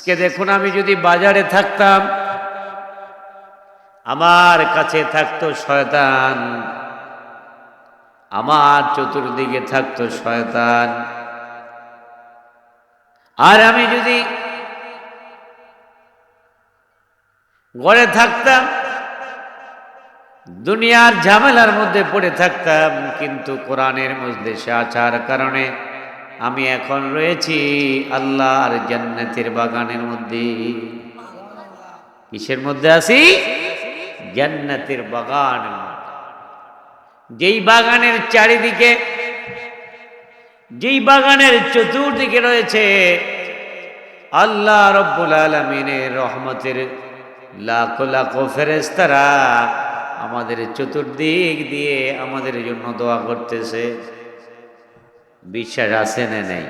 আজকে দেখুন আমি যদি বাজারে থাকতাম, আমার কাছে থাকতো শয়তান, আমার চতুর্দিকে থাকতো শয়তান। আর আমি যদি ঘরে থাকতাম, দুনিয়ার ঝামেলার মধ্যে পড়ে থাকতাম, কিন্তু কোরআনের মধ্যে সে আচার কারণে আমি এখন রয়েছি আল্লাহর জান্নাতের বাগানের মধ্যে। কিসের মধ্যে আছি? জান্নাতের বাগান যেই বাগানের চারিদিকে, যেই বাগানের চতুর্দিকে রয়েছে আল্লাহ রব্বুল আলমিনের রহমতের লাখো লাখো ফেরেস্তারা আমাদের চতুর্দিক দিয়ে আমাদের জন্য দোয়া করতেছে। বিশ্বাস আছে না নেই?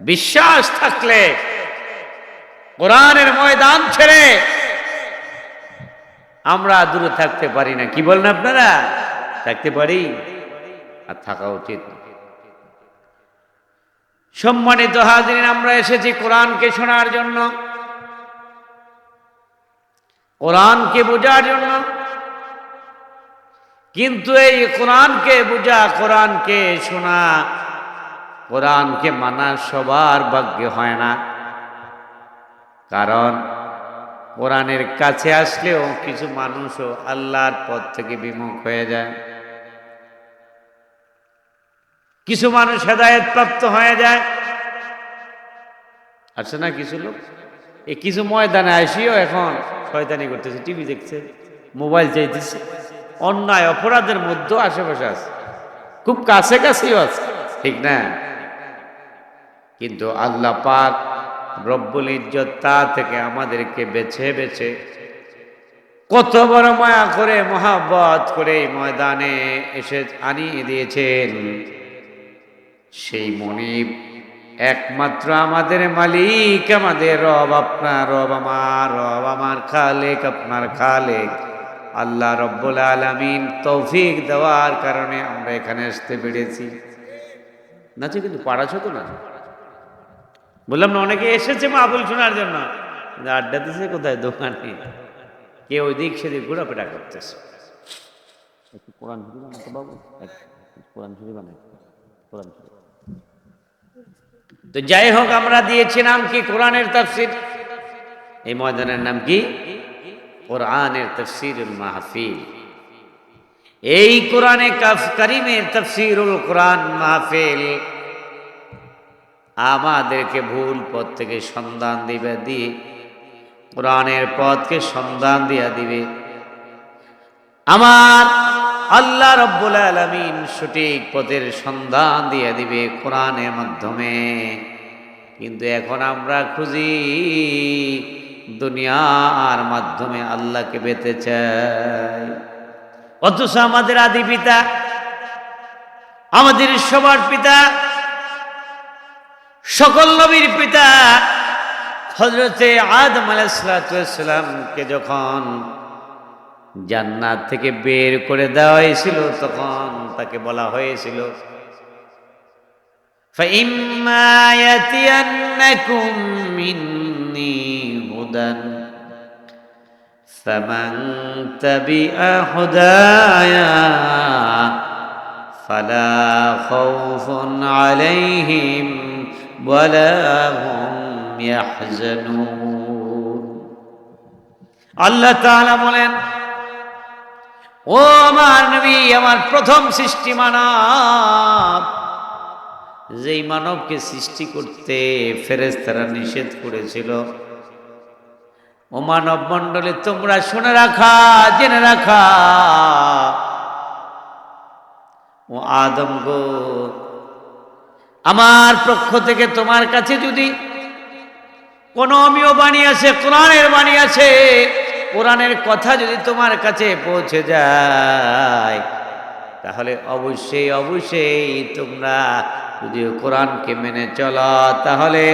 বিশ্বাস থাকলে কোরআনের ময়দান ছেড়ে আমরা দূরে থাকতে পারি না। কি বলেন আপনারা? থাকতে পারি আর থাকা উচিত। সম্মানিত হাজির আমরা এসেছি কোরআনকে শোনার জন্য। কোরআনকে বোঝার জন্য। কিন্তু এই কোরআনকে বোঝা, কোরআনকে শোনা, কোরআনকে মানা সবার ভাগ্য হয় না। কারণ কোরআনের কাছে আসলেও কিছু মানুষও আল্লাহর পথ থেকে বিমুখ হয়ে যায়। কিছু মানুষ হেদায়ত প্রাপ্ত হয়ে যায়। আছে না কিছু লোক? এই কিছু ময়দানে আসিও এখন শয়তানি করতেছে, টিভি দেখছে, মোবাইল চাইতেছে। অন্যায় অপরাধের মধ্যেও আশেপাশে আছে। খুব কাছে কাছেও আছে, ঠিক না? কিন্তু আল্লাহ পাক রব্বুল ইজ্জত তা থেকে আমাদেরকে বেছে বেছে কত বড় মায়া করে, মহাব্বত করে ময়দানে এসে আনিয়ে দিয়েছেন। সেই মনিব একমাত্র আমাদের মালিক, আমাদের রব আপনার রব আমার রব আমার খালেক আপনার খালেক। আল্লাহ রব্বুল আলমিন তৌফিক দেওয়ার কারণে আমরা এখানে আসতে পেরেছি। নাচে কিন্তু পাড়াছ তো না? বললাম না অনেকে এসেছে মাহবুল শোনার জন্য। আড্ডা দিছে কোথায়? দোকানে। কে ওই দিক সেদিক ঘোরাফেরা করতেছে। একটু কোরআন শরীফ বানাতো বাবু। কোরআন শরীফ বানাই। কোরআন শরীফ। তো যাই হোক আমরা দিয়েছিলাম কি কোরআনের তাফসির? এই ময়দানের নাম কি? কোরআনের তফসিরুল মাহফিল। এই কোরআনে করিমের তফসিরুল কোরআন মাহফিল আমাদেরকে ভুল পথ থেকে সন্ধান দিবে, দিয়ে কোরআনের পথকে সন্ধান দিয়া দিবে। আমার আল্লাহ রব্বুল আলমিন সঠিক পথের সন্ধান দিয়ে দিবে কোরআনের মাধ্যমে। কিন্তু এখন আমরা খুঁজি দুনিয়ার মাধ্যমে আল্লাহকে পেতে চাই অথচ আমাদের আদি পিতা আমাদের সবার পিতা সকল নবীর পিতা হজরতে আদম আলাইসালামকে যখন জান্নাত থেকে বের করে দেওয়া হয়েছিল তখন তাকে বলা হয়েছিল فإما يأتينكم مني هدى فمن تبع هدايا فلا خوف عليهم ولا هم يحزنون আল্লাহ তাআলা বলেন ও আমার নবী আমার প্রথম সৃষ্টি মানব যেই মানবকে সৃষ্টি করতে ফেরেস্তারা নিষেধ করেছিল ও মানব মণ্ডলে তোমরা শুনে রাখা, জেনে রাখা। ও আদম গো, আমার পক্ষ থেকে তোমার কাছে যদি কোনো অমীয় বাণী আছে কোরআনের বাণী আছে কোরআনের কথা যদি তোমার কাছে পৌঁছে যায়, তাহলে অবশ্যই অবশ্যই তোমরা যদি কোরআনকে মেনে চলো, তাহলে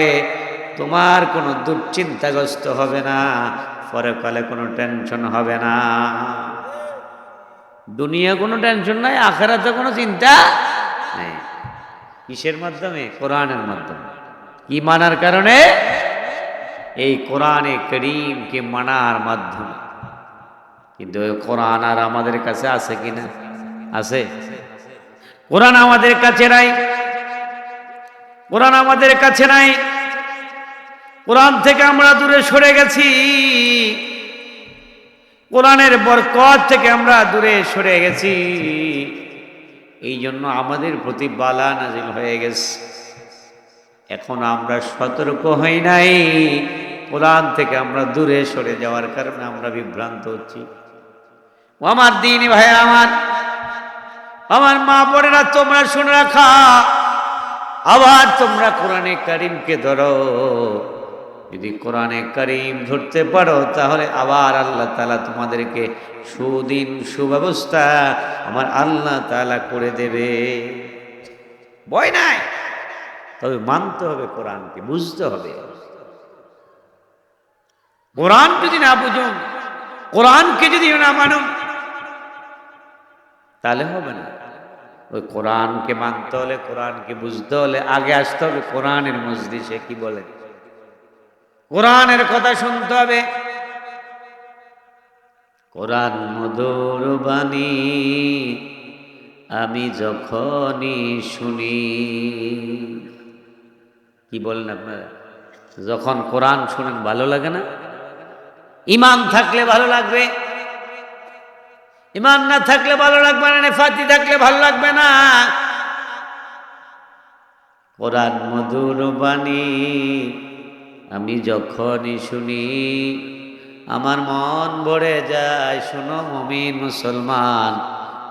তোমার কোনো দুশ্চিন্তাগ্রস্ত হবে না, পরে কালে কোনো টেনশন হবে না। দুনিয়া কোনো টেনশন নাই, আখেরাতে কোনো চিন্তা নেই। কিসের মাধ্যমে? কোরআনের মাধ্যমে। কি মানার কারণে? এই কোরআনে করিমকে মানার মাধ্যমে। কিন্তু কোরআন আর আমাদের কাছে আছে কিনা আছে। কোরআন আমাদের কাছে নাই। কোরআন আমাদের কাছে নাই। কোরআন থেকে আমরা দূরে সরে গেছি। কোরআনের বরকত থেকে আমরা দূরে সরে গেছি। এই জন্য আমাদের প্রতি বালা নাজিল হয়ে গেছে। এখন আমরা সতর্ক হই নাই। কোরআন থেকে আমরা দূরে সরে যাওয়ার কারণে আমরা বিভ্রান্ত হচ্ছি। আমার দিন ভাই আমার আমার মা বোনেরা তোমরা শুনে রাখা। আবার তোমরা কোরআনে কারিমকে ধরো। যদি কোরআনে করিম ধরতে পারো, তাহলে আবার আল্লাহ তালা তোমাদেরকে সুদিন সুব্যবস্থা আমার আল্লাহ তালা করে দেবে। ভয় নাই? তবে মানতে হবে কোরআনকে, বুঝতে হবে। কোরআন যদি না বুঝুন, কোরআনকে যদি না মানুন, তাহলে হবে না। ওই কোরআনকে মানতে হলে, কোরআনকে বুঝতে হলে, আগে আসতে হবে কোরআনের মসজিদে কি বলেন? কোরআনের কথা শুনতে হবে। কোরআন মধুর বাণী, আমি যখনই শুনি। কি বলেন আপনারা? যখন কোরআন শুনেন, ভালো লাগে না? ইমান থাকলে ভালো লাগবে। ইমান না থাকলে ভালো লাগবে না, নেফাতি থাকলে ভালো লাগবে না। কোরআন মধুর বাণী আমি যখনই শুনি, আমার মন ভরে যায়, শোনো মমিন মুসলমান,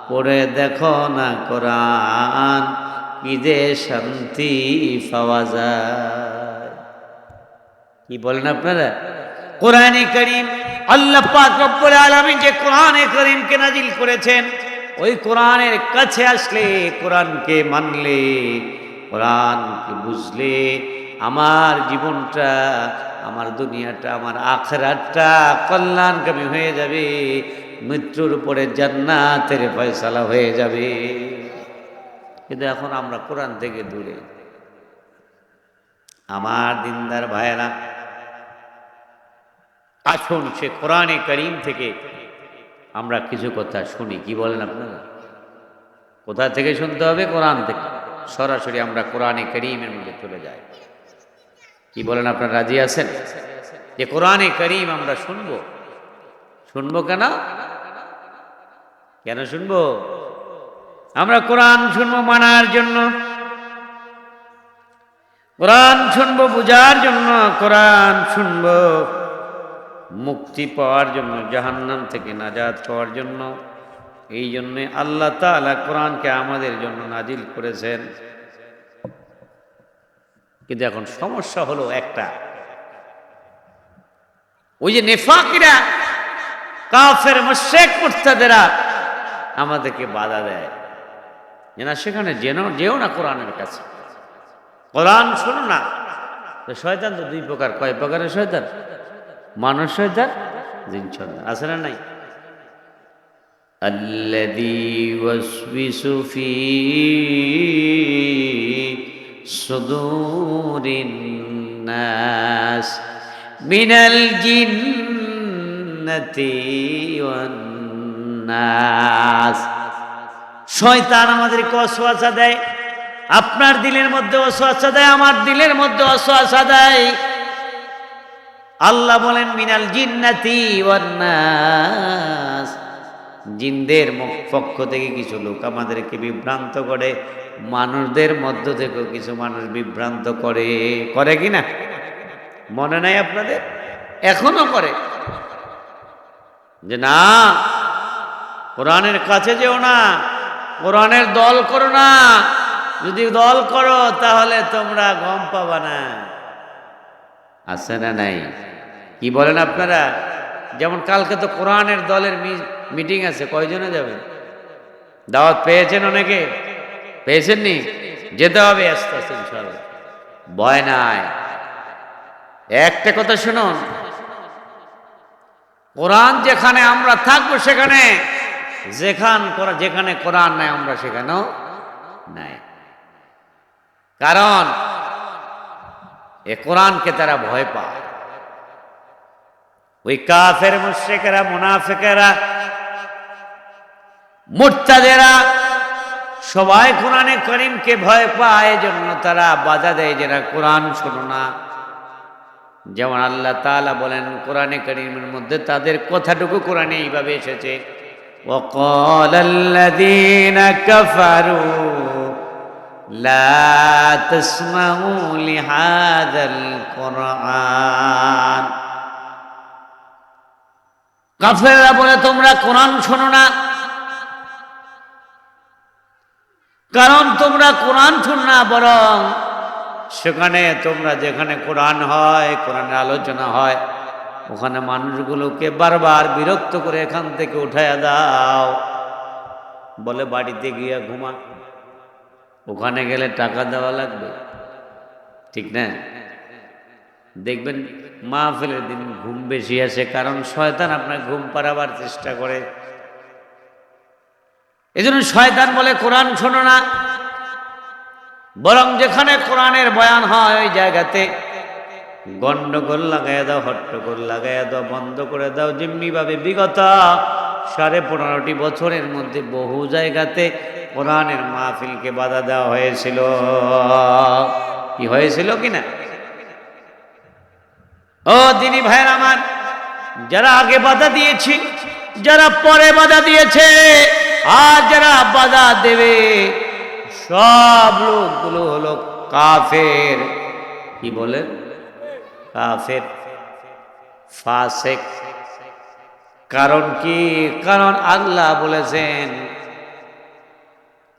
পড়ে দেখো না কোরআন যে শান্তি পাওয়া যায়। কি বলেন আপনারা? কোরআনে করিম আল্লাহ পাক রব্বুল আলামিন যে কোরআনে করিমকে নাজিল করেছেন, ওই কোরআনের কাছে আসলে কোরআনকে মানলে, কোরআনকে বুঝলে আমার জীবনটা, আমার দুনিয়াটা, আমার আখরাতটা কল্যাণকামী হয়ে যাবে, মৃত্যুর উপরে জান্নাতের ফয়সালা হয়ে যাবে। কিন্তু এখন আমরা কোরআন থেকে দূরে। আমার দিনদার ভাইয়েরা, আসুন সে কোরআনে করিম থেকে আমরা কিছু কথা শুনি। কি বলেন আপনারা? কোথা থেকে শুনতে হবে? কোরআন থেকে। সরাসরি আমরা কোরআনে করিমের মধ্যে চলে যাই। কি বলেন আপনারা, রাজি আছেন? যে কোরআনে করিম আমরা শুনব। শুনব কেন? কেন শুনব? আমরা কোরআন শুনব মানার জন্য। কোরআন শুনব বুঝার জন্য। কোরআন শুনব মুক্তি পাওয়ার জন্য, জাহান্নাম থেকে নাজাদ পাওয়ার জন্য। এই জন্যে আল্লাহ তালা কোরআনকে আমাদের জন্য নাজিল করেছেন। কিন্তু এখন সমস্যা হলো একটা ওই যে নেফাকিরা কাফের মোশেক মুর্তাদেরা আমাদেরকে বাধা দেয় যে না সেখানে যেন যেও না কোরআনের কাছে কোরআন শোনো না তো শয়তান তো দুই প্রকার কয় প্রকারের শয়তান মানুষ শয়তান জিন শয়তান আছে না নাই الذي يوسوس في صدور الناس من الجنة والناس শয়তান আমাদেরকে অসোয়াশা দেয় আপনার দিলের মধ্যে অসোয়াশা দেয় আমার দিলের মধ্যে অসোয়াশা দেয় আল্লাহ বলেন মিনাল জিন্নাতি ওয়ান্নাস জিনদের পক্ষ থেকে কিছু লোক আমাদেরকে বিভ্রান্ত করে, মানুষদের মধ্য থেকেও কিছু মানুষ বিভ্রান্ত করে। করে কি না? মনে নাই আপনাদের? এখনও করে। যে না, কোরআনের কাছে যেও না, কোরআনের দল করো না। যদি দল করো, তাহলে তোমরা গম পাবা না। আছে না নাই? কি বলেন আপনারা? যেমন কালকে তো কোরআনের দলের মিটিং আছে, কয়জনে যাবেন? দাওয়াত পেয়েছেন অনেকে? পেয়েছেন নি যেতে হবে আস্তে আস্তে ইনশাল্লাহ ভয় নাই। একটা কথা শুনুন। কোরআন যেখানে আমরা থাকব সেখানে, যেখান যেখানে কোরআন নাই, আমরা সেখানেও নাই। কারণ, এ কোরআনকে তারা ভয় পায়। ওই কাফের মুশ্রিকেরা, মুনাফিকেরা মুরতাদেরা সবাই কোরআনে করিমকে ভয় পায় এজন্য তারা বাধা দেয় যারা কোরআন শোনো না যেমন আল্লাহ তাআলা বলেন কোরআনে করিমের মধ্যে তাদের কথাটুকু কোরআনে এইভাবে এসেছে وقال الذين كفروا لا تسمعوا لهذا القرآن কাফেররা বলে তোমরা কোরআন শোনো না কারণ তোমরা কোরআন শোনো না বরং সেখানে তোমরা যেখানে কোরআন হয়, কোরআনের আলোচনা হয়, ওখানে মানুষগুলোকে বারবার বিরক্ত করে এখান থেকে উঠাইয়া দাও। বলে বাড়িতে গিয়া ঘুমা। ওখানে গেলে টাকা দেওয়া লাগবে। ঠিক না? দেখবেন মা মাহফিলের দিন ঘুম বেশি আসে, কারণ শয়তান আপনার ঘুম পাড়াবার চেষ্টা করে। এই জন্য শয়তান বলে, কোরআন শোনো না। বরং যেখানে কোরআনের বয়ান হয়, ওই জায়গাতে গন্ডগোল লাগাইয়া দাও, হট্টগোল লাগাইয়া দাও, বন্ধ করে দাও। যেমনিভাবে বিগত সাড়ে পনেরোটি বছরের মধ্যে বহু জায়গাতে কোরআনের মাহফিলকে বাধা দেওয়া হয়েছিল। কি হয়েছিল কিনা? ও দিনী ভাইয়ের আমার, যারা আগে বাধা দিয়েছি, যারা পরে বাধা দিয়েছে আর যারা বাধা দেবে সব লোকগুলো হলো কাফের কি বলেন কাফের ফাসেক কারণ কি কারণ আল্লাহ বলেছেন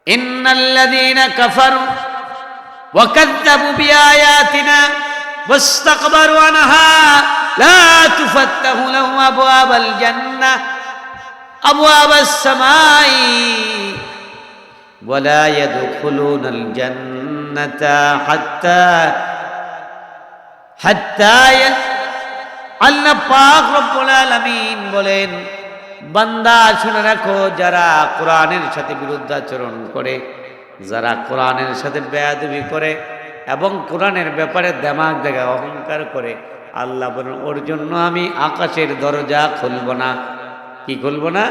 ইন্নাল্লাযীনা কাফারু ওয়া কাযযাবু বিআয়াতিনা واستكبروا عنها لا تفتح لهم أبواب الجنة أبواب السماء ولا يدخلون الجنة حتى حتى আল্লাহ পাক রব্বুল আলামিন বলেন বান্দা শুনে রাখো যারা কোরআনের সাথে বিরুদ্ধাচরণ করে যারা কোরআনের সাথে বেয়াদবি করে এবং কোরআনের ব্যাপারে দেমাগ দেখা অহংকার করে আল্লাহ বলেন ওর জন্য আমি আকাশের দরজা খুলব না কি খুলব না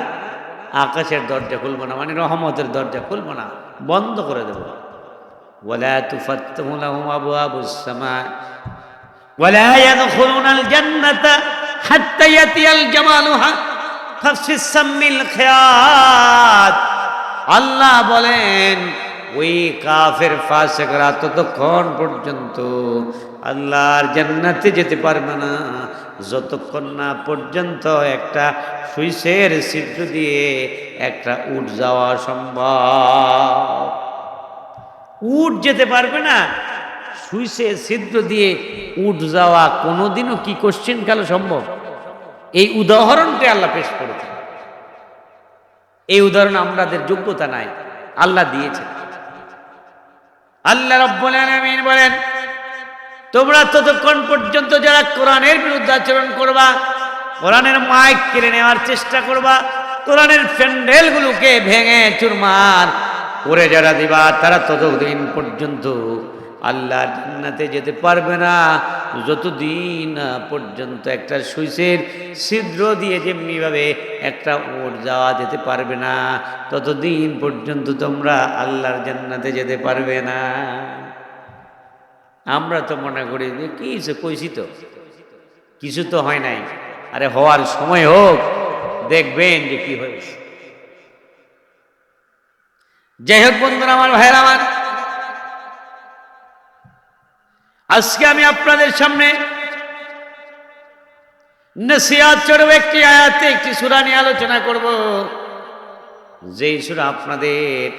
আকাশের দরজা খুলব না মানে রহমতের দরজা খুলব না বন্ধ করে দেব ولا تفتح لهم أبواب السماء ولا يدخلون الجنة حتى يأتي الجمال في السم الخياط আল্লাহ বলেন ওই কাফের ফাসেকরা ততক্ষণ পর্যন্ত আল্লাহর জান্নাতে যেতে পারবে না যতক্ষণ না পর্যন্ত একটা সুইসের ছিদ্র দিয়ে একটা উঠ যাওয়া সম্ভব। উঠ যেতে পারবে না। সুইসের ছিদ্র দিয়ে উঠ যাওয়া কোনোদিনও কি কোশ্চেন কাল সম্ভব? এই উদাহরণটি আল্লাহ পেশ করেছে এই উদাহরণ আমাদের যোগ্যতা নাই। আল্লাহ দিয়েছেন। আল্লাহ রব্বুল আলামিন বলেন তোমরা ততক্ষণ পর্যন্ত যারা কোরআনের বিরুদ্ধে আচরণ করবা, কোরআনের মাইক কেড়ে নেওয়ার চেষ্টা করবা, কোরআনের প্যান্ডেলগুলোকে ভেঙে চুরমার করে যারা দিবা, তারা ততদিন পর্যন্ত আল্লাহ জান্নাতে যেতে পারবে না। যতদিন পর্যন্ত একটা সুইচের ছিদ্র দিয়ে যেমনিভাবে একটা ওট যাওয়া যেতে পারবে না, ততদিন পর্যন্ত তোমরা আল্লাহর জান্নাতে যেতে পারবে না। আমরা তো মনে করি যে কি কইছি তো। কিছু তো হয় নাই। আরে হওয়ার সময় হোক, দেখবেন যে কি হয়েছে। যাই হোক বন্ধুরা, আমার ভাইয়ের, আমার। আজকে আমি আপনাদের সামনে একটি আয়াতে, একটি সুরা নিয়ে আলোচনা করব। যেই সুরা আপনাদের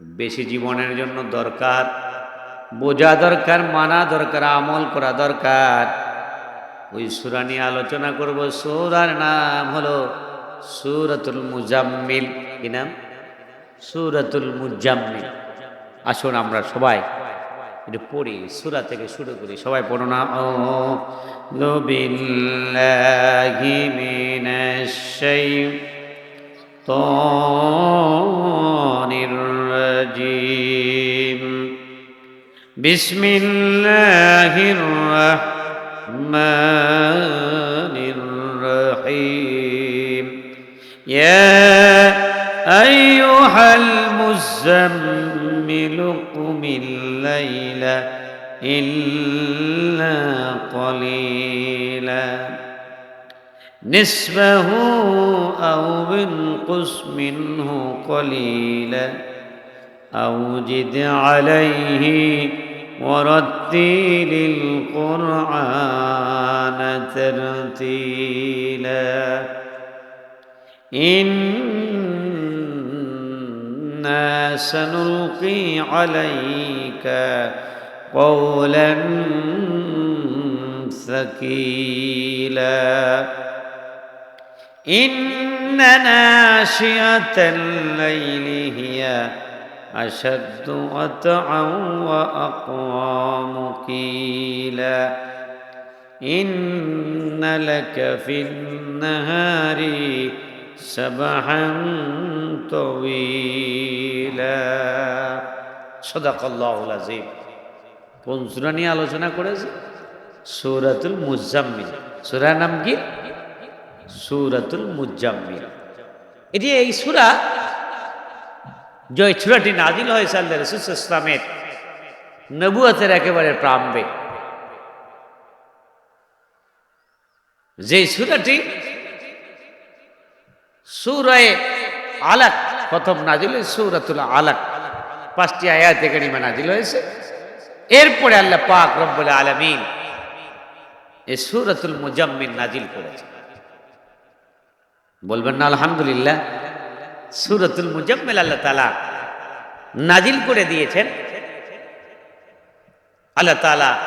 বেশি জীবনের জন্য দরকার বোঝা দরকার, মানা দরকার, আমল করা দরকার। ওই সুরা নিয়ে আলোচনা করব। সুরার নাম হলো সুরতুল মুজাম্মিল। কি নাম? সুরতুল মুজাম্মিল। আসুন আমরা সবাই এটা পড়ি, সুরা থেকে শুরু করি। সবাই পড়ো না? ও বিল্লাহি মিনাশ بسم الله الرحمن الرحيم. يا أيها المزمل قم الليل إلا قليلا. نسبه أو انقص منه قليلا. أو جد عليه ورتل القرآن ترتيلا. إنا سنلقي عليك قولا ثقيلا. إن ناشئة الليل هي أشد وطعا وأقوام قيلا إن لك في النهار سبحا طويلا صدق الله العظيم কোন সূরা নিয়ে আলোচনা করেছে সূরাতুল মুজাম্মিল সূরার নাম কি সূরাতুল মুজাম্মিল এটি এই সূরা যে সূরাটি নাজিল হয়েছে আল্লাহ রসুল ইসলামের নবুয়তের একেবারে প্রাম্বে। যে সূরাটি সুরায় আলাক, প্রথম নাজিল সূরাতুল আলাক। পাঁচটি আয়াতে কারিমা নাজিল হয়েছে। এরপরে আল্লাহ পাক রব্বুল আলামিন এই সূরাতুল মুজাম্মিন নাজিল করেছে বলবেন না, আলহামদুলিল্লাহ সূরাতুল মুজাম্মিল আল্লাহ তাআলা নাজিল করে দিয়েছেন। আল্লাহ তালা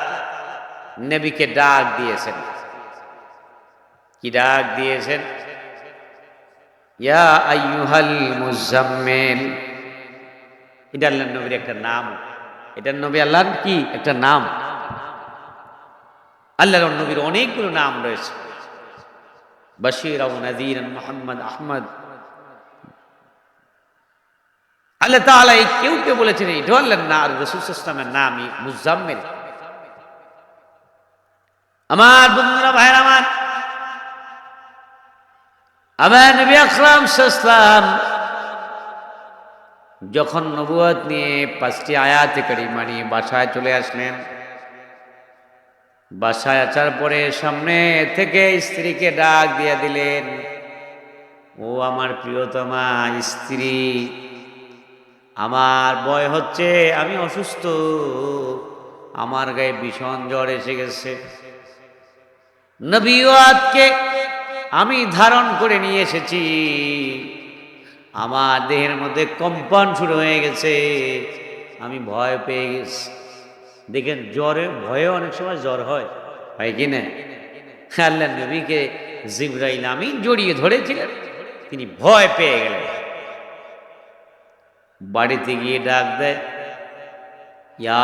নবীকে ডাক দিয়েছেন। কি ডাক দিয়েছেন? ইয়া আইয়ুহাল মুজাম্মিল। এটা আল্লাহ নবীর একটা নাম। এটা নবী আল্লাহর কি? একটা নাম। আল্লাহর নবীর অনেকগুলো নাম রয়েছে। বশির মোহাম্মদ আহমদ। আল্লাহ তাআলা এই কেউ কেউ বলেছেন এটা আল্লাহর না আর রসুল ইসলামের নামই মুজাম্মিল। আমার বন্ধুরা, ভাইয়ের আমার আমার নবী আকরাম সাল্লাম যখন নবুয়ত নিয়ে পাঁচটি আয়াতে কারিমা নিয়ে বাসায় চলে আসলেন, বাসায় আসার পরে সামনে থেকে স্ত্রীকে ডাক দিয়ে দিলেন, ও আমার প্রিয়তমা, স্ত্রী আমার বয় হচ্ছে, আমি অসুস্থ। আমার গায়ে ভীষণ জ্বর এসে গেছে। নবীওয়াতকে আমি ধারণ করে নিয়ে এসেছি। আমার দেহের মধ্যে কম্পন শুরু হয়ে গেছে। আমি ভয় পেয়ে গেছি। দেখেন, জ্বরে, ভয়ে অনেক সময় জ্বর হয়। হয় কি না? আল্লাহ নবীকে জিব্রাইল আমি জড়িয়ে ধরেছিলেন। তিনি ভয় পেয়ে গেলেন। বাড়িতে গিয়ে ডাক দেয়, ইয়া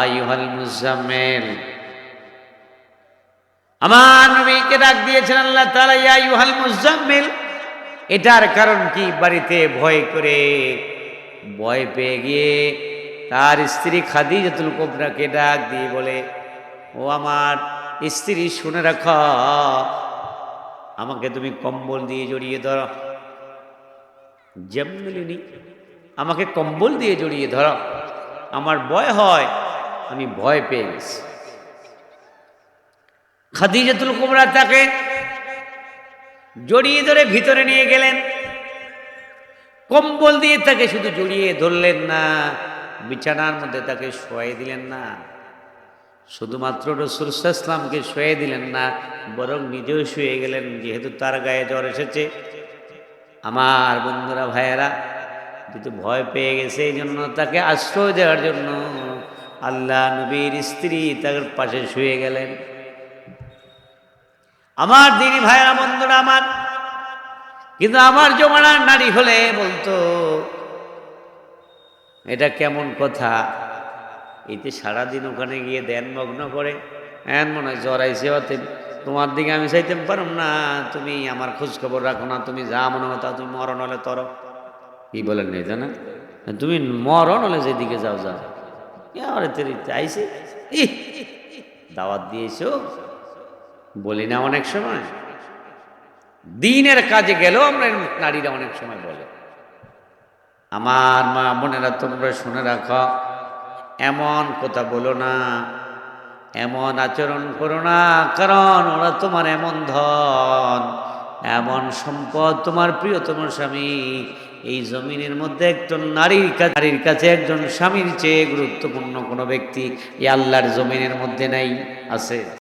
মুজাম্মেল। আমার নবীকে ডাক দিয়েছেন আল্লাহ তাআলা, ইয়া ইউহাল মুজাম্মিল। এটার কারণ কি? বাড়িতে ভয় করে, ভয় পেয়ে গিয়ে তার স্ত্রী খাদিজাতুল কোবরাকে ডাক দিয়ে বলে, ও আমার স্ত্রী, শুনে রাখ, আমাকে তুমি কম্বল দিয়ে জড়িয়ে ধরো। যেমনি আমাকে কম্বল দিয়ে জড়িয়ে ধরো। আমার ভয় হয়, আমি ভয় পেয়ে গেছি। খাদিজাতুল কুমরা তাকে জড়িয়ে ধরে ভিতরে নিয়ে গেলেন। কম্বল দিয়ে তাকে শুধু জড়িয়ে ধরলেন না, বিছানার মধ্যে তাকে শোয়াই দিলেন না। শুধুমাত্র রসুল ইসলামকে শুয়ে দিলেন না, বরং নিজেও শুয়ে গেলেন, যেহেতু তার গায়ে জ্বর এসেছে। আমার বন্ধুরা, ভাইয়েরা যেহেতু ভয় পেয়ে গেছে এই জন্য তাকে আশ্রয় দেওয়ার জন্য আল্লাহ নবীর স্ত্রী তার পাশে শুয়ে গেলেন। আমার দিনী ভাইয়েরা, বন্ধুরা আমার, কিন্তু আমার জমানার নারী হলে বলতো, এটা কেমন কথা? এতে সারাদিন ওখানে গিয়ে ধ্যান মগ্ন করে এন মনে হয় জড়াইছে অতএব তোমার দিকে আমি চাইতে পারম না। তুমি আমার খোঁজ খবর রাখো না, তুমি যা মনে হতো তুমি মরণ হলে তর। কি বলেন নেই না তুমি মরণ হলে যেদিকে যাও যাও। আরে তেরি চাইছে দাওয়াত দিয়েছ? বলি না অনেক সময়। দিনের কাজে গেলেও আমরা নারীরা অনেক সময় বলে। আমার মা বোনেরা, তোমরা শুনে রাখো, এমন কথা বলো না, এমন আচরণ করো না, কারণ ওরা তোমার এমন ধন, এমন সম্পদ তোমার প্রিয়তম স্বামী এই জমিনের মধ্যে একজন নারীর নারীর কাছে একজন স্বামীর চেয়ে গুরুত্বপূর্ণ কোনো ব্যক্তি এই আল্লাহর জমিনের মধ্যে নাই, আছে।